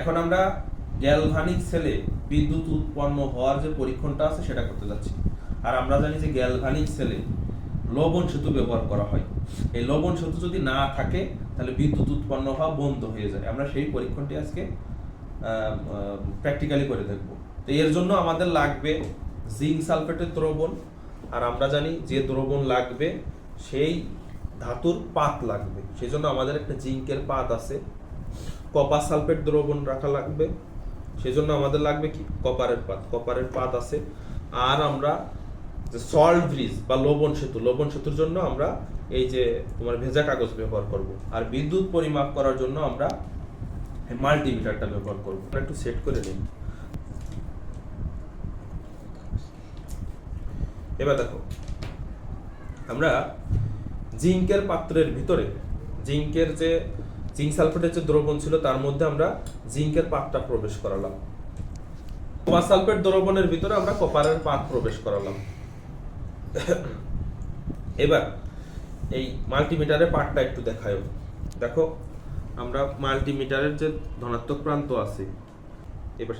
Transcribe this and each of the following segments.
এখন আমরা গ্যালভানিক সেলে বিদ্যুৎ উৎপন্ন হওয়ার যে পরীক্ষণটা আছে সেটা করতে যাচ্ছি। আর আমরা জানি যে গ্যালভানিক সেলে লবণ সেতু ব্যবহার করা হয়। এই লবণ সেতু যদি না থাকে, তাহলে বিদ্যুৎ উৎপন্ন হওয়া বন্ধ হয়ে যায়। আমরা সেই পরীক্ষণটি আজকে প্র্যাকটিক্যালি করে দেখব। তো এর জন্য আমাদের লাগবে জিঙ্ক সালফেটের দ্রবণ। আর আমরা জানি যে দ্রবণ লাগবে, সেই ধাতুর পাত লাগবে। সেই জন্য আমাদের একটা জিঙ্কের পাত আছে। কপার সালফেট দ্রবণ রাখা লাগবে। সেই জন্য আমাদের লাগবে কি? কপারের পাত। কপারের পাত আছে। আর আমরা যে সল্ট ব্রিজ বা লবণ সেতু, লবণ সেতুর জন্য আমরা এই যে তোমার ভেজা কাগজ ব্যবহার করব। আর বিদ্যুৎ পরিমাপ করার জন্য আমরা মাল্টিমিটারটা ব্যবহার করব। আমরা একটু সেট করে নিই। এবার দেখো, আমরা জিঙ্কের পাত্রের ভিতরে, জিঙ্কের যে জিঙ্ক সালফেটের যে দ্রবণ ছিল, তার মধ্যে আমরা জিঙ্কের পাতটা প্রবেশ করালাম। কপার সালফেট দ্রবণের ভিতরে আমরা কপারের পাত প্রবেশ করালাম। এবার এই মাল্টিমিটারের পার্টটা একটু দেখায়। দেখো, আমরা মাল্টিমিটারের যে ধনাত্মক প্রান্ত আছে এবার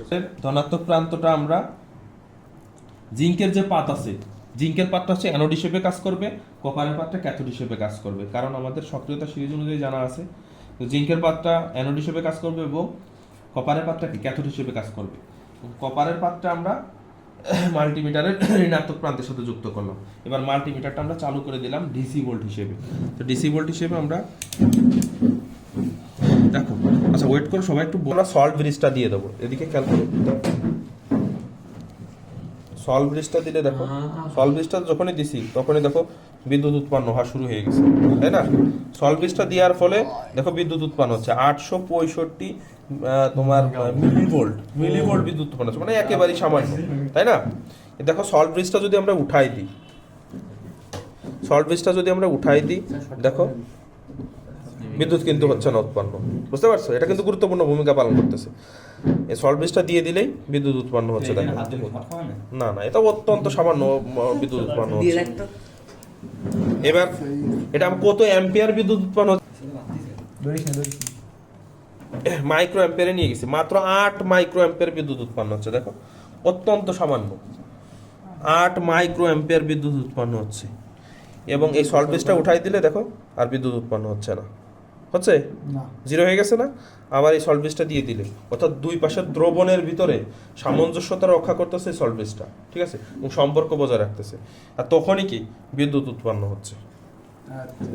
ধনাত্মক প্রান্তটা আমরা জিঙ্কের যে পাত আছে, জিঙ্কের পাতটা হচ্ছে অ্যানোড হিসেবে কাজ করবে, কপারের পাতটা ক্যাথোড হিসেবে কাজ করবে। কারণ আমাদের সক্রিয়তা সিরিজ অনুযায়ী জানা আছে তো জিঙ্কের পাতটা অ্যানোড হিসেবে কাজ করবে এবং কপারের পাতটা কি? ক্যাথোড হিসেবে কাজ করবে। কপারের পাতটা আমরা মাল্টিমিটারের ঋণাত্মক প্রান্তের সাথে যুক্ত করলাম। এবার মাল্টিমিটারটা আমরা চালু করে দিলাম ডিসি ভোল্ট হিসেবে। তো ডিসি ভোল্ট হিসেবে আমরা দেখো আচ্ছা ওয়েট করো সবাই একটু আমরা সল্ট ব্রিজটা দিয়ে দেবো। এদিকে খেয়াল করো সল ব্রিজটা দিলে দেখো সল্ট ব্রিজটা যখনই দিছি তখনই দেখো বিদ্যুৎ উৎপন্ন হওয়া শুরু হয়ে গেছে তাই না? সল ব্রিজটা দেওয়ার ফলে দেখো বিদ্যুৎ উৎপন্ন হচ্ছে। আটশো পঁয়ষট্টি তোমার মিলি ভোল্ট মিলি ভোল্ট বিদ্যুৎ উৎপন্ন হচ্ছে মানে একেবারেই সামান্য তাই না? দেখো সল্ট ব্রিজটা যদি আমরা উঠাই দিই সল্ট ব্রিজটা যদি আমরা উঠাই দিই দেখো বিদ্যুৎ কিন্তু হচ্ছে না উৎপন্ন বুঝতে পারছ? এটা কিন্তু গুরুত্বপূর্ণ ভূমিকা পালন করতেছে। এই সল্ট ব্রিজটা দিয়ে দিলেই বিদ্যুৎ উৎপন্ন হচ্ছে দেখো না? না? এটা অত্যন্ত সামান্য বিদ্যুৎ উৎপন্ন হচ্ছে। এবার এটা কত অ্যাম্পিয়ার বিদ্যুৎ উৎপন্ন মাইক্রো অ্যাম্পিয়ারে নিয়ে গেছি। মাত্র আট মাইক্রো অ্যাম্পিয়ার বিদ্যুৎ উৎপন্ন হচ্ছে, দেখো। অত্যন্ত সামান্য। আট মাইক্রো অ্যাম্পিয়ার বিদ্যুৎ উৎপন্ন হচ্ছে। এবং এই সল্ট উঠাই দিলে, দেখো, আর বিদ্যুৎ উৎপন্ন হচ্ছে না। হচ্ছে? না। জিরো হয়ে গেছে না? আবার এই সল্ট ব্রিজটা দিয়ে দিলে। অর্থাৎ দুই পাশের দ্রবণের ভিতরে সামঞ্জস্যতা রক্ষা করতেছে সল্ট ব্রিজটা ঠিক আছে? এবং সম্পর্ক বজায় রাখতেছে। আর তখনই কি? বিদ্যুৎ উৎপন্ন হচ্ছে। আচ্ছা